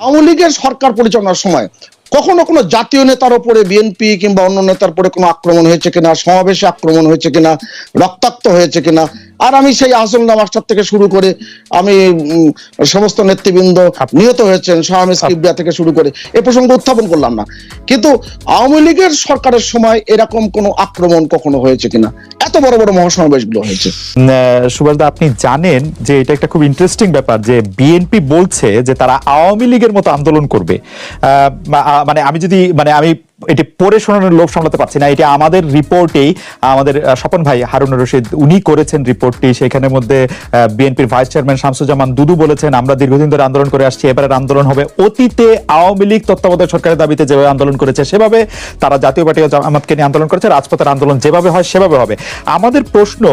আওয়ামী লীগের সরকার পরিচালনার সময় কখনো কোনো জাতীয় নেতার ওপরে বিএনপি কিংবা অন্য নেতার উপরে কোনো আক্রমণ হয়েছে কিনা? সমাবেশে আক্রমণ হয়েছে কিনা? রক্তাক্ত হয়েছে কিনা? আর আমি সেই আহসানুল্লাহ মাস্টার থেকে শুরু করে আমি সমস্ত নেতৃবৃন্দ নিহত হয়েছেন শাহামিস কিবরিয়া থেকে শুরু করে এ প্রসঙ্গ উত্থাপন করলাম না। কিন্তু আওয়ামী লীগের সরকারের সময় এরকম কোনো আক্রমণ কখনো হয়েছে কিনা? এত বড় বড় মহাসমাবেশগুলো হয়েছে। সুভাষদা আপনি জানেন যে এটা একটা খুব ইন্টারেস্টিং ব্যাপার যে বিএনপি বলছে যে তারা আওয়ামী লীগের মতো আন্দোলন করবে। মানে আমি যদি মানে আমি এটি পড়ে শোনানোর লোভ সামলাতে পারছি না। এটা আমাদের রিপোর্টেই, আমাদের স্বপন ভাই, হারুন রশিদ, উনি করেছেন রিপোর্টটি। সেখানের মধ্যে বিএনপির ভাইস চেয়ারম্যান শামসুজ্জামান দুদু বলেছেন, আমরা দীর্ঘদিন ধরে আন্দোলন করে আসছি, এবারের আন্দোলন হবে অতীতে। আওয়ামী লীগ তত্ত্বাবধায়ক সরকারের দাবিতে যেভাবে আন্দোলন করেছে, সেভাবে তারা জাতীয় পার্টি জামাতকে নিয়ে আন্দোলন করেছে, রাজপথের আন্দোলন যেভাবে হয়, সেভাবে হবে। আমাদের প্রশ্ন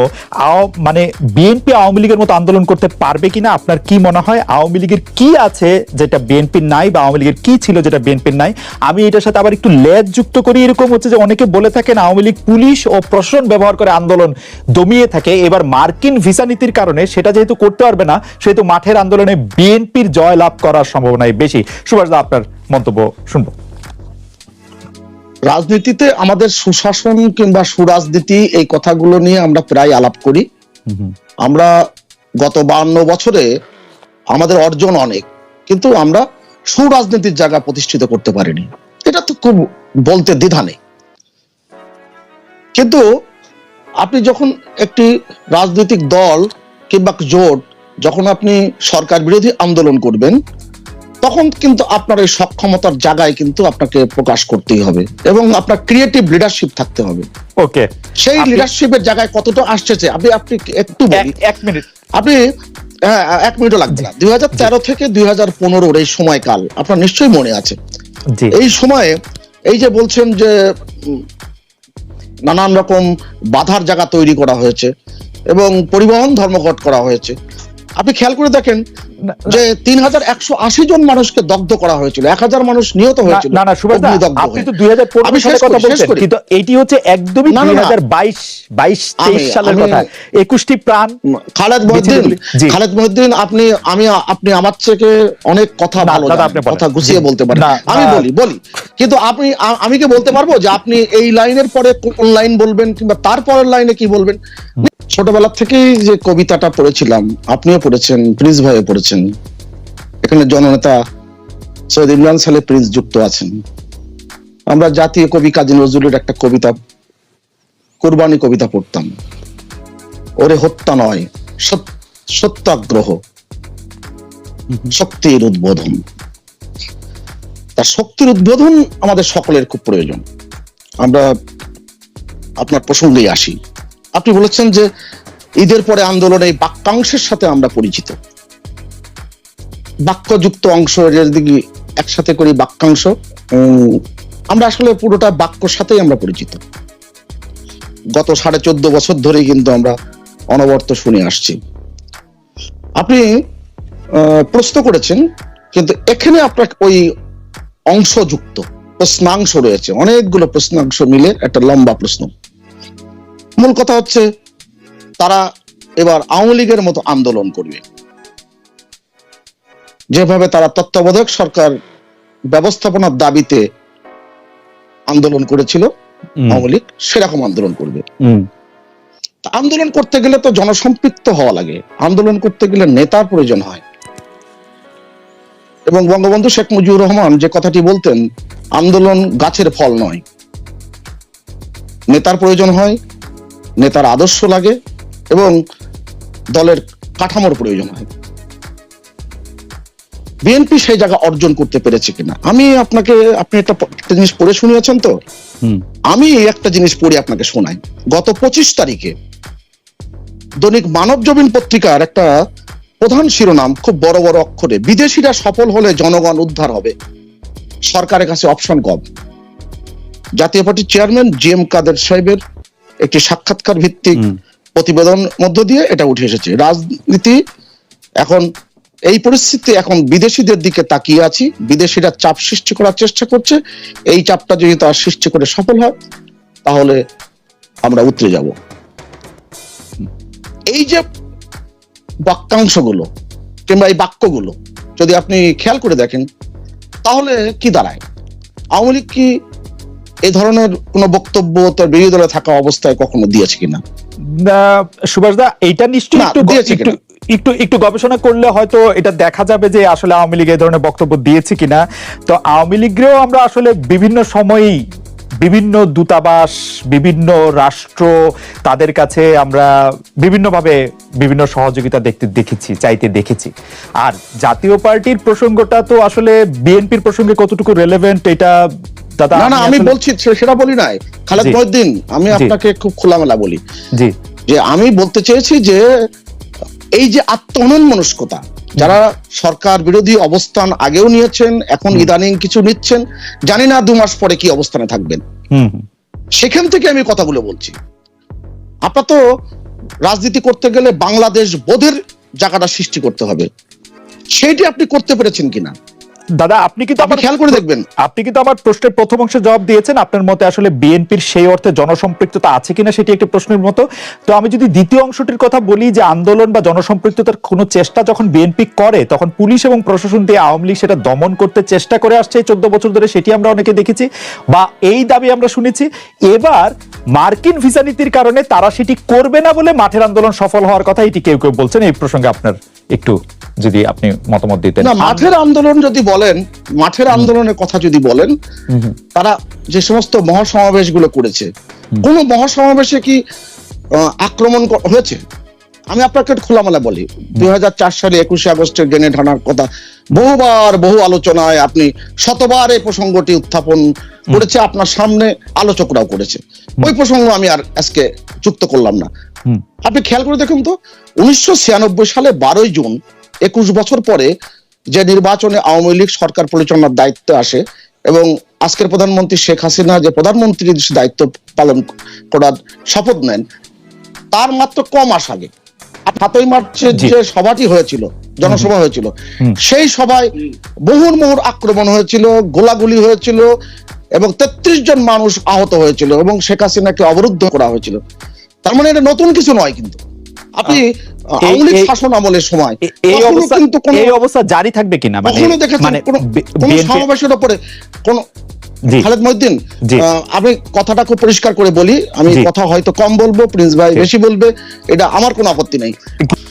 মানে বিএনপি আওয়ামী লীগের মতো আন্দোলন করতে পারবে কিনা? আপনার কি মনে হয়? আওয়ামী লীগের কি আছে যেটা বিএনপির নাই বা আওয়ামী লীগের কি ছিল যেটা বিএনপির নাই? আমি এটার সাথে আবার একটু লেজ যুক্ত করি এরকম হচ্ছে যে অনেকে বলে থাকেন আওয়ামী লীগ পুলিশ ও প্রশাসন ব্যবহার করে আন্দোলন দমিয়ে থাকে। এবার মার্কিন ভিসা নীতির কারণে সেটা যেহেতু করতে পারবে না সেহেতু মাঠের আন্দোলনে বিএনপির জয় লাভ করার সম্ভাবনাই বেশি। সুভাষ দা আপনার মন্তব্য শুনব। রাজনীতিতে আমাদের সুশাসন কিংবা সুরাজনীতি এই কথাগুলো নিয়ে আমরা প্রায় আলাপ করি। আমরা গত বান্ন বছরে আমাদের অর্জন অনেক কিন্তু আমরা সুরাজনীতির জায়গা প্রতিষ্ঠিত করতে পারিনি। এটা তো খুব বলতে দ্বিধা নেই। কিন্তু আপনি যখন একটি রাজনৈতিক দল কিংবা জোট যখন আপনি সরকার বিরোধী আন্দোলন করবেন তখন কিন্তু আপনার এই সক্ষমতার জায়গায় কিন্তু আপনাকে প্রকাশ করতেই হবে এবং আপনার ক্রিয়েটিভ লিডারশিপ থাকতে হবে। ওকে। সেই লিডারশিপের জায়গায় কতটা আসছে আপনি আপনি একটু এক মিনিট আপনি হ্যাঁ এক মিনিটও লাগবে না। দুই হাজার তেরো থেকে দুই হাজার পনেরোর এই সময়কাল আপনার নিশ্চয়ই মনে আছে। এই সময়ে এই যে বলছেন যে নানান রকম বাধার জায়গা তৈরি করা হয়েছে এবং পরিবহন ধর্মঘট করা হয়েছে। আপনি খেয়াল করে দেখেন যে তিন হাজার একশো আশি জন মানুষকে দগ্ধ করা হয়েছিল এক হাজার মানুষ নিহত হয়েছিল না না সুভাষ আপনি তো দুই হাজার আমি সালের কথা বলছেন কিন্তু এটি হচ্ছে একদমই দুই হাজার বাইশ বাইশ তেইশ সালের কথা। একুশটি প্রাণ খালেদ মহিউদ্দিন খালেদ মহিউদ্দিন আপনি আমি আপনি আমার থেকে অনেক কথা ভালো। কথা গুছিয়ে বলতে পারেন। আমি বলি বলি কিন্তু আপনি আমি কি বলতে পারব যে আপনি এই লাইনের পরে কোন লাইন বলবেন কিংবা তারপরের লাইনে কি বলবেন? ছোটবেলা থেকেই যে কবিতাটা পড়েছিলাম, আপনিও পড়েছেন, প্রিন্স ভাইও পড়েছেন। এখানে জননেতা সৈয়দ ইমরান সালে প্রিন্স যুক্ত আছেন। আমরা জাতীয় কবি কাজী নজরুলের একটা কবিতা, কোরবানি কবিতা পড়তাম। ওরে হত্যা নয়, সত- সত্যাগ্রহ, শক্তির উদ্বোধন। তার শক্তির উদ্বোধন আমাদের সকলের খুব প্রয়োজন। আমরা আপনার প্রসঙ্গেই আসি। আপনি বলেছেন যে ঈদের পরে আন্দোলনে এই বাক্যাংশের সাথে আমরা পরিচিত। বাক্যযুক্ত অংশ যদি একসাথে করি বাক্যাংশ। আমরা আসলে পুরোটা বাক্যর সাথেই আমরা পরিচিত। গত সাড়ে চোদ্দ বছর ধরে কিন্তু আমরা অনবর্ত শুনে আসছি। আপনি প্রশ্ন করেছেন, কিন্তু এখানে আপনার ওই অংশযুক্ত প্রশ্নাংশ রয়েছে। অনেকগুলো প্রশ্নাংশ মিলে একটা লম্বা প্রশ্ন। মূল কথা হচ্ছে তারা এবার আওয়ামী লীগের মতো আন্দোলন করবে। যেভাবে তারা তত্ত্বাবধায়ক সরকার ব্যবস্থাপনার দাবিতে আন্দোলন করেছিল আওয়ামী লীগ সেরকম আন্দোলন করবে। আন্দোলন করতে গেলে তো জনসম্পৃক্ত হওয়া লাগে। আন্দোলন করতে গেলে নেতার প্রয়োজন হয়। এবং বঙ্গবন্ধু শেখ মুজিবুর রহমান যে কথাটি বলতেন আন্দোলন গাছের ফল নয় নেতার প্রয়োজন হয় নেতার আদর্শ লাগে এবং দলের কাঠামোর প্রয়োজন হয়। বিএনপি সেই জায়গা অর্জন করতে পেরেছে কিনা? আমি আপনাকে আপনি একটা জিনিস পড়ে শুনিয়েছেন তো? আমি একটা জিনিস পড়ে আপনাকে শোনাই। গত পঁচিশ তারিখে দৈনিক মানব জমিন পত্রিকার একটা প্রধান শিরোনাম খুব বড় বড় অক্ষরে বিদেশিরা সফল হলে জনগণ উদ্ধার হবে। সরকারের কাছে অপশন কম জাতীয় পার্টির চেয়ারম্যান জি এম কাদের সাহেবের একটি সাক্ষাৎকার ভিত্তিক প্রতিবেদন মধ্য দিয়ে এটা উঠে এসেছে। রাজনীতি এখন এই পরিস্থিতি এখন বিদেশিদের দিকে তাকিয়ে আছি। বিদেশিরা চাপ সৃষ্টি করার চেষ্টা করছে। এই চাপটা যদি তার সৃষ্টি করে সফল হয় তাহলে আমরা উতরে যাব। এই যে বাক্যাংশগুলো কিংবা এই বাক্যগুলো যদি আপনি খেয়াল করে দেখেন তাহলে কি দাঁড়ায়? আওয়ামী লীগ কি এই ধরনের কোনো বক্তব্য তার বিরোধী দলে থাকা অবস্থায় কখনো দিয়েছে কিনা? সুভাষ দা এইটা নিশ্চয়ই একটু দিয়েছে একটু একটু একটু গবেষণা করলে হয়তো এটা দেখা যাবে যে আসলে আওয়ামী লীগ এই ধরনের বক্তব্য দিয়েছে কিনা। তো আওয়ামী লীগেও আমরা আসলে বিভিন্ন সময়ই বিভিন্ন দূতাবাস বিভিন্ন রাষ্ট্র তাদের কাছে আমরা বিভিন্নভাবে বিভিন্ন সহযোগিতা দেখতে দেখেছি চাইতে দেখেছি। আর জাতীয় পার্টির প্রসঙ্গটা তো আসলে বিএনপির প্রসঙ্গে কতটুকু রেলেভেন্ট এটা না না আমি বলছি সেটা বলি নাই। খালেদ মহিউদ্দিন আমি আপনাকে খুব খোলামেলা বলি। জি। যে আমি বলতে চেয়েছি যে এই যে আত্মহনন মনস্কতা যারা সরকার বিরোধী অবস্থান আগেও নিয়েছেন এখন ইদানিং কিছু নিচ্ছেন জানি না দু মাস পরে কি অবস্থানে থাকবেন। সেখান থেকে আমি কথাগুলো বলছি। আপনার তো রাজনীতি করতে গেলে বাংলাদেশ বোধের জায়গাটা সৃষ্টি করতে হবে। সেইটি আপনি করতে পেরেছেন কিনা? দাদা আপনি কিন্তু আপনি আমার খেয়াল করে দেখবেন। আপনি কিন্তু আমার প্রশ্নের প্রথম অংশে জবাব দিয়েছেন। আপনার মতে আসলে বিএনপির সেই অর্থে জনসম্পৃক্ততা আছে কিনা সেটি একটি প্রশ্নের মতো। তো আমি যদি দ্বিতীয় অংশটির কথা বলি যে আন্দোলন বা জনসম্পৃক্ততার কোনো চেষ্টা যখন বিএনপি করে তখন পুলিশ এবং প্রশাসন দিয়ে আওয়ামী লীগ সেটা দমন করতে চেষ্টা করে আসছে এই চোদ্দ বছর ধরে সেটি আমরা অনেকে দেখেছি বা এই দাবি আমরা শুনেছি। এবার মার্কিন ভিসা নীতির কারণে তারা সেটি করবে না বলে মাঠের আন্দোলন সফল হওয়ার কথা এটি কেউ কেউ বলছেন। এই প্রসঙ্গে আপনার একটু যদি আপনি মতামত দিতেন। না মাঠের আন্দোলন যদি বলেন মাঠের আন্দোলনের কথা যদি বলেন তারা যে সমস্ত মহাসমাবেশগুলো করেছে কোন মহাসমাবেশে কি আক্রমণ হয়েছে? আমি আপনাকে খোলামেলা বলি। দুই হাজার চার সালে একুশে আগস্টের গ্রেনেড হানার কথা বহুবার বহু আলোচনায় আপনি শতবার এই প্রসঙ্গটি উত্থাপন করেছে আপনার সামনে আলোচকরাও করেছে। ওই প্রসঙ্গ আমি আর আজকে যুক্ত করলাম না। আপনি খেয়াল করে দেখুন তো উনিশশো ছিয়ানব্বই সালে বারোই জুন একুশ বছর পরে যে নির্বাচনে আওয়ামী লীগ সরকার পরিচালনার দায়িত্ব আসে এবং আজকের প্রধানমন্ত্রী শেখ হাসিনা যে প্রধানমন্ত্রী দায়িত্ব পালন করার শপথ নেন তার মাত্র ক মাস আগে সাতই মার্চে যে সভাটি হয়েছিল জনসভা হয়েছিল সেই সভায় বহুর মুহুর আক্রমণ হয়েছিল গোলাগুলি হয়েছিল এবং তেত্রিশ জন মানুষ আহত হয়েছিল এবং শেখ হাসিনাকে অবরুদ্ধ করা হয়েছিল। তার মানে এটা নতুন কিছু নয় কিন্তু। আপনি আওয়ামী শাসন আমলের সময় এই অবস্থা কিন্তু কোনো এই অবস্থা জারি থাকবে কিনা? মানে কখনো দেখেছেন মানে কোন কোন সমাবেশের উপরে কোন খালেদ মহিউদ্দিন আমি কথাটা খুব পরিষ্কার করে বলি। আমি কথা হয়তো কম বলব প্রিন্স ভাই বেশি বলবে এটা আমার কোনো আপত্তি নেই।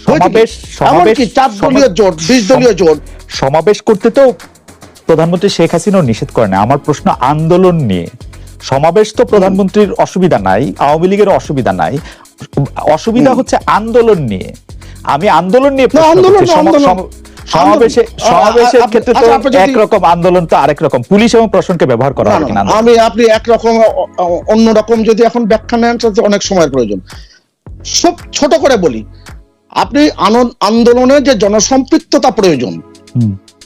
সমাবেশ সমাবেশ চার দলীয় জোট বিশ দলীয় জোট। সমাবেশ করতে তো প্রধানমন্ত্রী শেখ হাসিনাও নিষেধ করে না আমার প্রশ্ন আন্দোলন নিয়ে। সমাবেশ তো প্রধানমন্ত্রীর অসুবিধা নাই আওয়ামী লীগের অসুবিধা নাই। অসুবিধা হচ্ছে আন্দোলন নিয়ে। আমি আন্দোলন নিয়ে সমাবেশে সমাবেশের ক্ষেত্রে তো আচ্ছা, একরকম আন্দোলন তো আরেক রকম। পুলিশ এবং প্রশাসনকে ব্যবহার করা আমি আপনি একরকম অন্য রকম যদি এখন ব্যাখ্যা নেন অনেক সময়ের প্রয়োজন। সব ছোট করে বলি আপনি আন্দোলনে যে জনসম্পৃক্ততা প্রয়োজন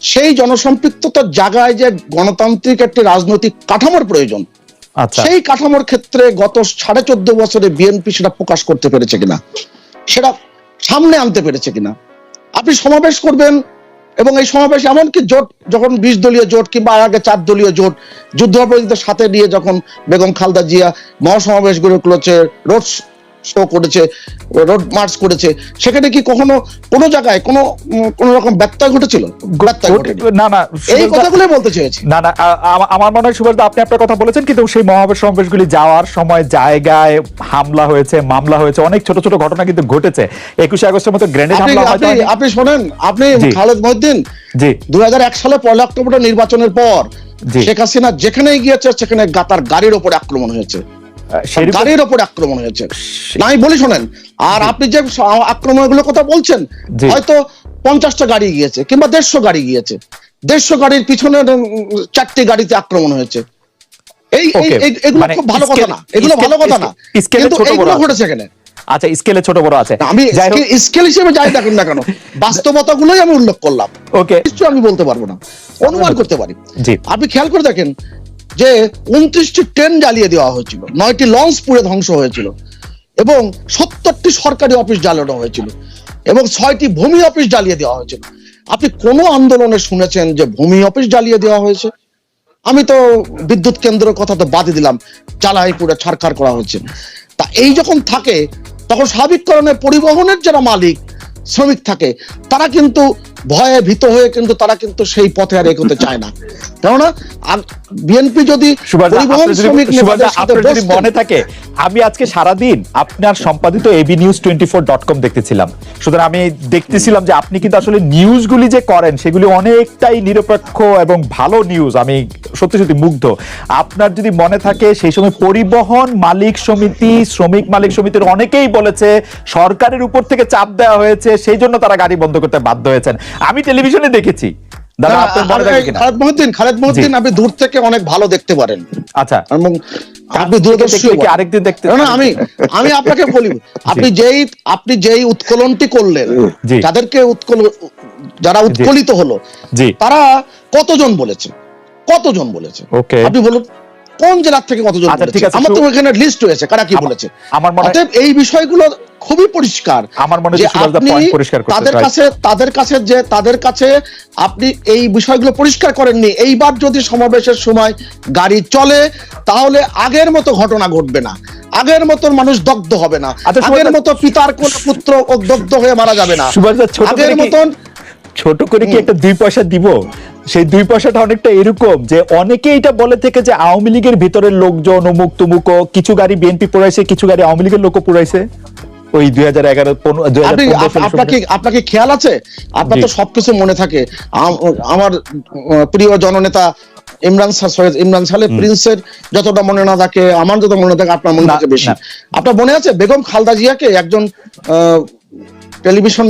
সেই জনসম্পৃক্ততার জায়গায় যে গণতান্ত্রিক একটি রাজনৈতিক কাঠামোর প্রয়োজন সেই কাঠামোর ক্ষেত্রে গত সাড়ে চোদ্দ বছরে বিএনপি সেটা প্রকাশ করতে পেরেছে কিনা? সেটা সামনে আনতে পেরেছে কিনা? আপনি সমাবেশ করবেন এবং এই সমাবেশ এমনকি জোট, যখন বিশ দলীয় জোট কিংবা আর আগে চার দলীয় জোট যুদ্ধাপরাধীদের সাথে নিয়ে যখন বেগম খালদা জিয়া মহাসমাবেশ গড়ে তুলেছে রোড শো করেছে রোড মার্চ করেছে সেখানে কি কখনো কোনো জায়গায় কোনো কোনো রকম ব্যত্যয় ঘটেছিল? না না এই কথাগুলোই বলতে চেয়েছি। না না আমার মনে হয় সুভাষ আপনি আপনার কথা বলেছেন কিন্তু সেই মহাবেশ সমাবেশগুলি যাওয়ার সময় জায়গায় হামলা হয়েছে মামলা হয়েছে অনেক ছোট ছোট ঘটনা কিন্তু ঘটেছে। একুশে আগস্টের মতো গ্রেনেড আপনি হামলা আপনি শোনেন আপনি খালেদ মহিউদ্দিন জি। দুই হাজার এক সালে পয়লা অক্টোবর নির্বাচনের পর। শেখ হাসিনা যেখানেই গিয়েছে সেখানে গাতার গাড়ির ওপরে আক্রমণ হয়েছে। গাড়ির ওপরে আক্রমণ হয়েছে। না আমি বলি শোনেন আর আপনি যে আক্রমণগুলোর কথা বলছেন হয়তো পঞ্চাশটা গাড়ি গিয়েছে কিংবা দেড়শো গাড়ি গিয়েছে। দেড়শো গাড়ির পিছনে চারটি গাড়িতে আক্রমণ হয়েছে। এই এগুলো মানে খুব ভালো কথা না এগুলো ভালো কথা না। কিন্তু আছে। ঘটেছে এখানে। আচ্ছা স্কেলে ছোট বড় আছে। আমি স্কেল হিসেবে যাই দেখুন না কেন বাস্তবতাগুলোই আমি উল্লেখ করলাম। ওকে নিশ্চয় আমি বলতে পারব না। অনুমান করতে পারি। আপনি খেয়াল করে দেখেন যে উনত্রিশটি ট্রেন জ্বালিয়ে দেওয়া হয়েছিল, নয়টি লঞ্চ পুড়ে ধ্বংস হয়েছিল এবং সত্তরটি সরকারি অফিস জ্বালানো হয়েছিল এবং ছয়টি ভূমি অফিস জ্বালিয়ে দেওয়া হয়েছিল। আপনি কোনো আন্দোলনে শুনেছেন যে ভূমি অফিস জ্বালিয়ে দেওয়া হয়েছে? আমি তো বিদ্যুৎ কেন্দ্রের কথা তো বাদই দিলাম জ্বালাই পুরো ছাড়খাড় করা হয়েছে। তা এই যখন থাকে, তখন স্বাভাবিক কারণে পরিবহনের যারা মালিক, শ্রমিক থাকে, তারা কিন্তু ভয়ে ভীত হয়ে কিন্তু তারা কিন্তু সেই পথে আর এগোতে চায় না। কেননা বিএনপি যদি মনে থাকে আমি আজকে সারাদিন আপনার সম্পাদিত AB News twenty four dot com দেখতেছিলাম। সুতরাং আমি দেখতেছিলাম যে আপনি কিন্তু আসলে নিউজগুলি যে করেন সেগুলি অনেকটাই নিরপেক্ষ এবং ভালো নিউজ আমি সত্যি সত্যি মুগ্ধ। আপনার যদি মনে থাকে সেই সময় পরিবহন মালিক সমিতি শ্রমিক মালিক সমিতির অনেকেই বলেছে সরকারের উপর থেকে চাপ দেওয়া হয়েছে সেই জন্য তারা গাড়ি বন্ধ করতে বাধ্য হয়েছেন। আমি টেলিভিশনে দেখেছি। দাদা আপনার মনে থাকে কিনা? খালেদ মহিউদ্দিন খালেদ মহিউদ্দিন আপনি দূর থেকে অনেক ভালো দেখতে পারেন। আচ্ছা। এবং আপনি দূরদর্শী আরেকদিন দেখতে না আমি আমি আপনাকে বলি আপনি যেই আপনি যেই উৎকলনটি করলেন। যাদেরকে উৎকল যারা উৎকলিত হলো তারা কতজন বলেছে? কতজন বলেছে? আপনি বলুন। কোন জেলার থেকে কতজন আচ্ছা, আমার তো এখানে লিস্ট রয়েছে কারা কি বলেছে? আমার মনে এই বিষয়গুলো খুবই পরিষ্কার আমার মনে হয় পরিষ্কার তাদের কাছে তাদের কাছে যে তাদের কাছে আপনি এই বিষয়গুলো পরিষ্কার করেননি এইবার যদি সমাবেশের সময় গাড়ি চলে তাহলে আগের মতো ঘটনা ঘটবে না। আগের মতন মানুষ দগ্ধ হবে না। আচ্ছা, আগের মতো পিতার কোন পুত্র ও দগ্ধ হয়ে মারা যাবে না। আগের মতন ছোট করে কি একটা দুই পয়সা দিব? সেই দুই পয়সাটা অনেকটা এরকম যে অনেকে এটা বলে থেকে যে আওয়ামী লীগের ভিতরের লোকজন অমুক তুমুক কিছু গাড়ি বিএনপি পুরাইছে কিছু গাড়ি আওয়ামী লীগের লোক পুরাইছে। ওই দুই হাজার এগারো আপনাকে আপনাকে খেয়াল আছে? আপনার তো সবকিছু মনে থাকে। আম- আমার প্রিয় জননেতা ইমরান সা- সৈয়দ ইমরান সালে প্রিন্সের যতটা মনে না থাকে আমার যত মনে থাকে আপনার মনে থাকে বেশি। আপনার মনে আছে? বেগম খালদা জিয়াকে একজন আহ, টেলিভিশন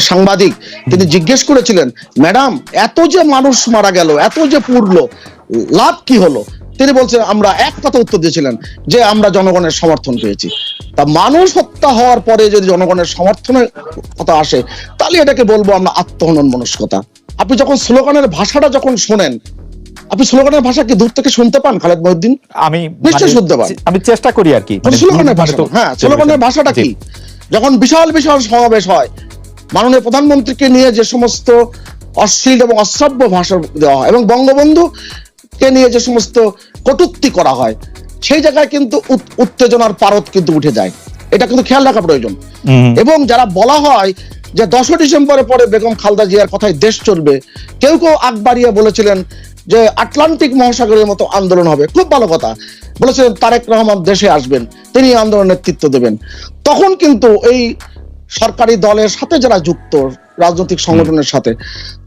সাংবাদিক তিনি জিজ্ঞেস করেছিলেন ম্যাডাম এত যে মানুষ মারা গেল এত যে পুরলো লাভ কি হলো? তিনি বলছেন আমরা এক কথা উত্তর দিয়েছিলেন যে আমরা জনগণের সমর্থন পেয়েছি। তা মানুষ হত্যা হওয়ার পরে যদি জনগণের সমর্থনের কথা আসে তাহলে এটাকে বলব আমরা আত্মহনন মনস্কতা আপনি যখন স্লোগানের ভাষাটা যখন শোনেন আপনি স্লোগানের ভাষা কি দূর থেকে শুনতে পান খালেদ মহিউদ্দিন? আমি নিশ্চয়ই মানে শুনতে পান। আমি চেষ্টা করি আর কি। মানে স্লোগানের দূর- ভাষা মানে হ্যাঁ স্লোগানের ভাষাটা কি? যখন বিশাল বিশাল সমাবেশ হয় মাননীয় প্রধানমন্ত্রীকে নিয়ে যে সমস্ত অশ্লীল এবং অশ্রাব্য ভাষা দেওয়া হয় এবং বঙ্গবন্ধু কে নিয়ে যে সমস্ত কটুক্তি করা হয় সেই জায়গায় কিন্তু উত্তেজনার পারদ কিন্তু উঠে যায়। এটা কিন্তু খেয়াল রাখা প্রয়োজন। এবং যারা বলা হয় যে দশই ডিসেম্বরের পরে বেগম খালদা জিয়ার কথায় দেশ চলবে কেউ কেউ আগ বাড়িয়ে বলেছিলেন যে আটলান্টিক মহাসাগরের মতো আন্দোলন হবে। খুব ভালো কথা। বলেছিলেন তারেক রহমান দেশে আসবেন। তিনি আন্দোলনের নেতৃত্ব দেবেন। তখন কিন্তু এই সরকারি দলের সাথে যারা যুক্ত রাজনৈতিক সংগঠনের সাথে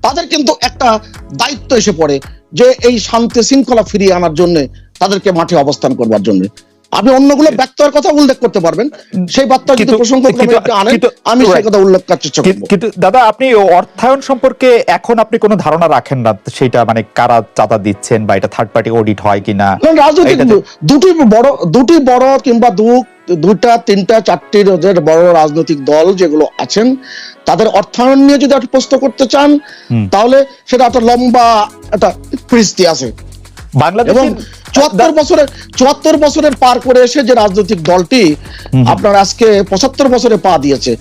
তাদের কিন্তু একটা দায়িত্ব এসে পড়ে যে এই শান্তি শৃঙ্খলা ফিরিয়ে আনার জন্য তাদেরকে মাঠে অবস্থান করবার জন্য। আপনি অন্যগুলো ব্যক্তর কথা উল্লেখ করতে পারবেন। সেই বার্তা যদি প্রসঙ্গ আনেন আমি সেই কথা উল্লেখ করার চেষ্টা কি- কিন্তু দাদা আপনি অর্থায়ন সম্পর্কে এখন আপনি কোনো ধারণা রাখেন না সেটা মানে কারা চাঁদা দিচ্ছেন বা এটা থার্ড পার্টি অডিট হয় কিনা? না, রাজনৈতিক দুটি বড় দুটি বড় কিংবা দু দুইটা তিনটা চারটি রোজের বড় রাজনৈতিক দল যেগুলো আছেন তাদের অর্থায়ন নিয়ে যদি আপনি প্রশ্ন করতে চান তাহলে সেটা একটা লম্বা একটা ফিরিস্তি আছে। বাংলাদেশের চুয়াত্তর বছরের চুয়াত্তর বছরের পার করে এসে যে রাজনৈতিক দলটি আপনার আজকে পঁচাত্তর বছরে পা দিয়েছে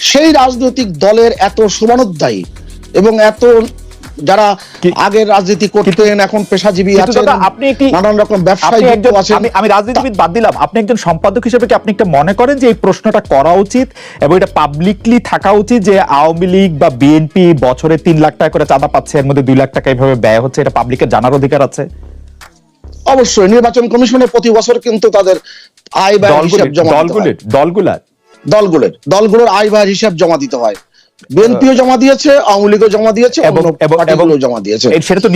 সেই রাজনৈতিক দলের এত সমানোধ্যায়ী এবং এত যারা আগের রাজনীতি করতেন এখন পেশাজীবী আছেন আপনি একটি- নানান রকম ব্যবসায় আছেন। আমি আমি রাজনীতিবিদ বাদ দিলাম। আপনি একজন সম্পাদক হিসেবে কি আপনি একটা মনে করেন যে এই প্রশ্নটা করা উচিত এবং এটা পাবলিকলি থাকা উচিত যে আওয়ামী লীগ বা বিএনপি বছরে তিন লাখ টাকা করে চাঁদা পাচ্ছে এর মধ্যে দুই লাখ টাকা এইভাবে ব্যয় হচ্ছে এটা পাবলিকের জানার অধিকার আছে? অবশ্যই নির্বাচন কমিশনে প্রতি বছর কিন্তু তাদের আয় ব্যয় হিসাব জমা। দলগুলির দলগুলার? দলগুলোর দলগুলোর আয় ব্যয় হিসাব জমা দিতে হয়। বিএনপিও জমা দিয়েছে আওয়ামী লীগও জমা দিয়েছে এবং জমা দিয়েছে। সেটা তো